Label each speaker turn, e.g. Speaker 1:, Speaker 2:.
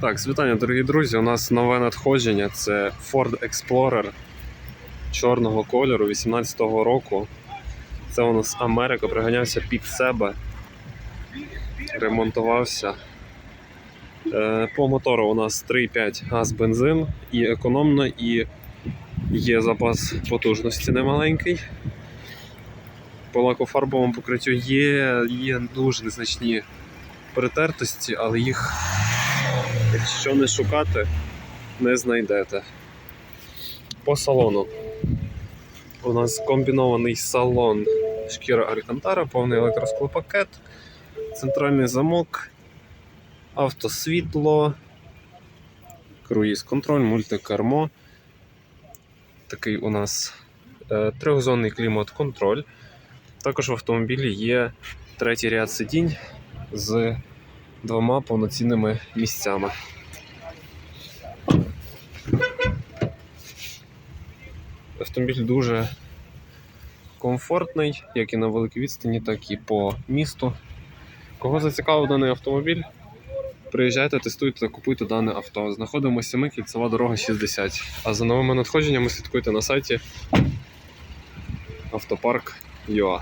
Speaker 1: Так, світання, дорогі друзі. У нас нове надходження. Це Ford Explorer чорного кольору 18-го року. Це у нас Америка, приганявся під себе, ремонтувався. Е, По мотору у нас 3,5 газ бензин і економно, і є запас потужності немаленький. По лакофарбовому покриттю є, є дуже незначні притертості, але їх Якщо не шукати, не знайдете. По салону. У нас комбінований салон шкіра Алькантара, повний електросклопакет, центральний замок, автосвітло, круїз контроль, мультикермо. Такий у нас е, трьохзонний клімат-контроль. Також в автомобілі є третій ряд сидінь з двома повноцінними місцями. Автомобіль дуже комфортний, як і на великій відстані, так і по місту. Кого зацікавив даний автомобіль, приїжджайте, тестуйте та купуйте дане авто. Знаходимося ми, кільцева дорога 60. А за новими надходженнями слідкуйте на сайті автопарк.ua.